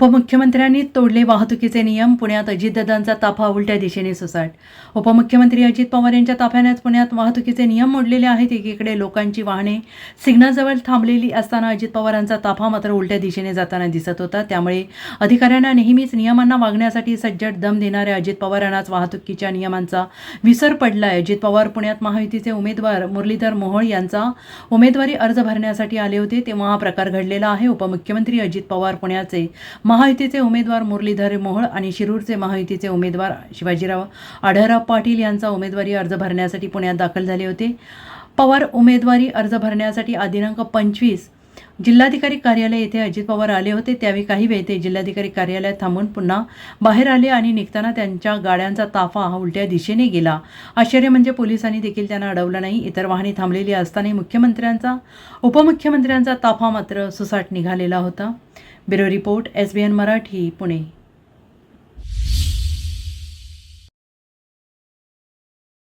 उपमुख्यमंत्र्यांनी तोडले वाहतुकीचे नियम पुण्यात अजितदादांचा ताफा उलट्या दिशेने सुसाट. उपमुख्यमंत्री अजित पवार यांच्या ताफ्यानेच पुण्यात वाहतुकीचे नियम मोडलेले आहेत. एकीकडे लोकांची वाहने सिग्नलजवळ थांबलेली असताना अजित पवारांचा ताफा मात्र उलट्या दिशेने जाताना दिसत होता. त्यामुळे अधिकाऱ्यांना नेहमीच नियमांना वागण्यासाठी सज्जड दम देणाऱ्या अजित पवारांनाच वाहतुकीच्या नियमांचा विसर पडलाय. अजित पवार पुण्यात महायुतीचे उमेदवार मुरलीधर मोहोळ यांचा उमेदवारी अर्ज भरण्यासाठी आले होते. तेव्हा हा प्रकार घडलेला आहे. उपमुख्यमंत्री अजित पवार पुण्याचे महायुतीचे उमेदवार मुरलीधर मोहोळ आणि शिरूरचे महायुतीचे उमेदवार शिवाजीराव आढळराव पाटील यांचा उमेदवारी अर्ज भरण्यासाठी पुण्यात दाखल झाले होते. पवार उमेदवारी अर्ज भरण्यासाठी दिनांक पंचवीस जिल्हाधिकारी कार्यालय येथे अजित पवार आले होते. त्यावेळी काही वेळ ते जिल्हाधिकारी कार्यालयात थांबून पुन्हा बाहेर आले आणि निघताना त्यांच्या गाड्यांचा ताफा हा उलट्या दिशेने गेला. आश्चर्य म्हणजे पोलिसांनी देखील त्यांना अडवलं नाही. इतर वाहने थांबलेली असतानाही मुख्यमंत्र्यांचा उपमुख्यमंत्र्यांचा ताफा मात्र सुसाट निघालेला होता. Bureau report S B N Marathi Pune.